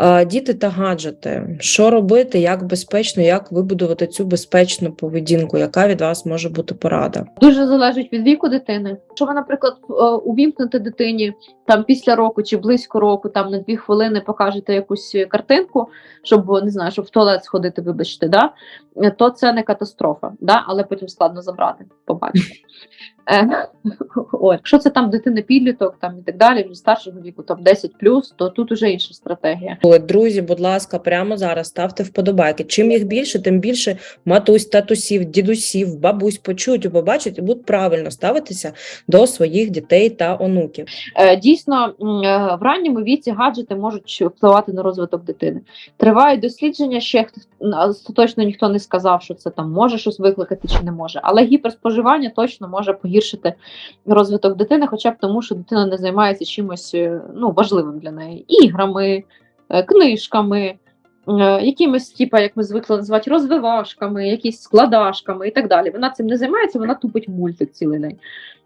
Е, Діти та гаджети. Що робити, як безпечно, як вибудувати цю безпечну поведінку? Яка від вас може бути порада? Дуже залежить від віку дитини. Що ви, наприклад, е, увімкнете дитині там після року чи близько року, там на дві хвилини покажете якусь картинку, щоб не знаю, щоб в туалет сходити, вибачте, да? то це не катастрофа, да? але потім складно забрати. Побачите. Е, якщо це там дитина підліток, там і так далі, вже старшого віку, там 10 то тут уже інша стратегія. Друзі, будь ласка, прямо зараз ставте вподобайки. Чим їх більше, тим більше матусь, татусів, дідусів, бабусь почують, побачать і будуть правильно ставитися до своїх дітей та онуків. Е, Дійсно, е, в ранньому віці гаджети можуть впливати на розвиток дитини. Тривають дослідження, ще остаточно ніхто не сказав, що це там може щось викликати чи не може. Але гіперспоживання точно може погіршити розвиток дитини, хоча б тому, що дитина не займається чимось е, ну, важливим для неї: іграми, е, книжками. Е, Якимись, типа, як ми звикли називати, розвивашками, якісь складашками і так далі. Вона цим не займається, вона тупить мультик цілий день.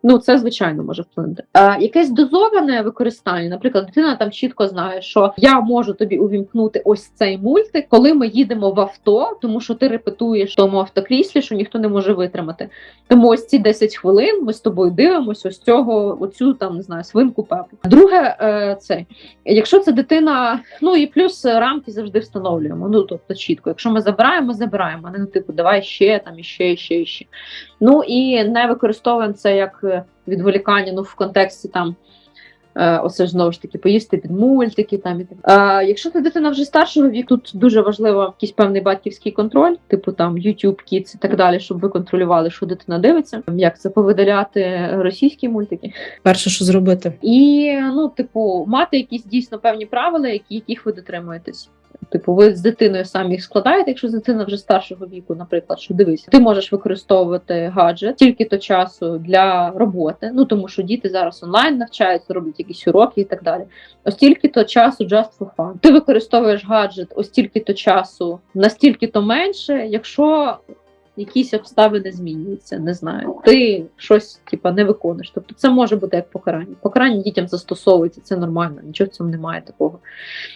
Ну, це звичайно може вплинути. А, якесь дозоване використання, наприклад, дитина там чітко знає, що я можу тобі увімкнути ось цей мультик, коли ми їдемо в авто, тому що ти репетуєш тому автокріслі, що ніхто не може витримати. Тому ось ці 10 хвилин ми з тобою дивимося ось цього, оцю там не знаю, свинку пепу. Друге, е, це якщо це дитина, ну і плюс рамки завжди встановлюємо. Ну тобто чітко, якщо ми забираємо, забираємо, а не ну, типу, давай ще там і ще, і ще. Ну і не використовуємо це як е, відволікання ну, в контексті там. Е, оце ж знову ж таки поїсти під мультики. Там і так. Е, якщо це дитина вже старшого віку, тут дуже важливо якийсь певний батьківський контроль, типу там YouTube Kids і так далі, щоб ви контролювали, що дитина дивиться, як це повидаляти російські мультики, Перше, що зробити? і ну, типу, мати якісь дійсно певні правила, які яких ви дотримуєтесь. Типу, ви з дитиною самі їх складаєте, якщо дитина вже старшого віку, наприклад, що дивись, ти можеш використовувати гаджет тільки то часу для роботи. Ну тому що діти зараз онлайн навчаються, роблять якісь уроки і так далі. Ось тільки то часу just for fun. Ти використовуєш гаджет ось тільки то часу, настільки то менше, якщо якісь обставини змінюються, не знаю. Ти щось типа не виконуєш. Тобто це може бути як покарання. Покарання дітям застосовується, це нормально, нічого в цьому немає такого.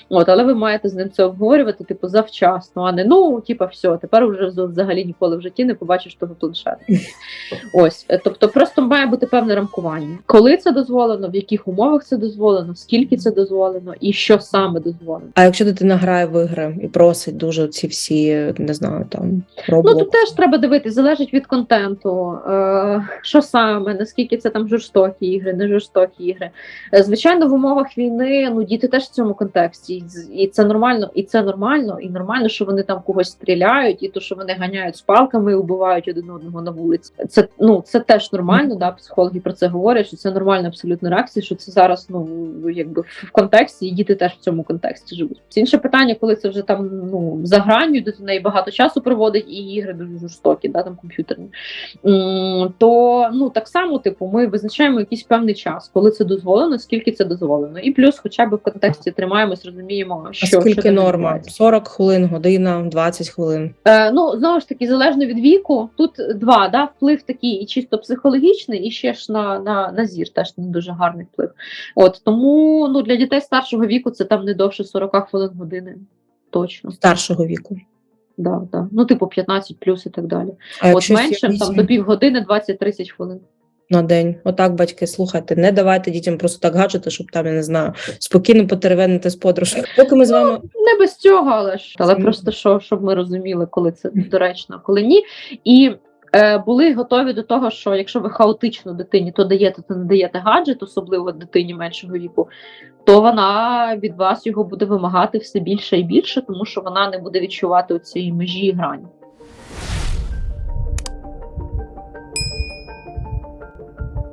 От, але ви маєте з ним це обговорювати, типу, завчасно, а не ну, типа, все, тепер вже взагалі ніколи в житті не побачиш того планшету. Ось, е, тобто, просто має бути певне рамкування. Коли це дозволено, в яких умовах це дозволено, скільки це дозволено, і що саме дозволено. А якщо дитина грає в ігри і просить дуже ці всі, не знаю, там Ну тут теж треба дивитися, залежить від контенту, е, що саме, наскільки це там жорстокі ігри, не жорстокі ігри. Е, Звичайно, в умовах війни ну діти теж в цьому контексті, і це нормально, і це нормально, і нормально, що вони там когось стріляють, і то, що вони ганяють з палками і убивають один одного на вулиці. Це ну це теж нормально. Да, психологи про це говорять, що це нормальна абсолютно реакція, що це зараз ну якби в контексті, і діти теж в цьому контексті живуть. Інше питання, коли це вже там ну за гранню, де неї багато часу проводить, і ігри дуже жорстокі, да, там комп'ютерні. То ну так само, типу, ми визначаємо якийсь певний час, коли це дозволено, скільки це дозволено, і плюс, хоча б в контексті тримаємось, розуміємо, А що скільки що норма? відбувається. 40 хвилин, година, 20 хвилин. Е, ну знову ж таки, залежно від віку, тут два да, вплив такий і чисто психологічний, і ще ж на, на, на зір теж не дуже гарний вплив. От тому ну для дітей старшого віку це там не довше 40 хвилин години. Точно, Старшого віку. да, да. ну типу 15 плюс і так далі. А От меншим там до півгодини 20-30 хвилин. На день. Отак, батьки, слухайте, не давайте дітям просто так гаджети, щоб там, я не знаю, спокійно потеревенити з подружкою. Поки ми з вами Не без цього, але ж але просто що, щоб ми розуміли, коли це доречно, коли ні. І е, були готові до того, що якщо ви хаотично дитині то даєте, то не даєте гаджет, особливо дитині меншого віку, то вона від вас його буде вимагати все більше і більше, тому що вона не буде відчувати цієї межі і грані.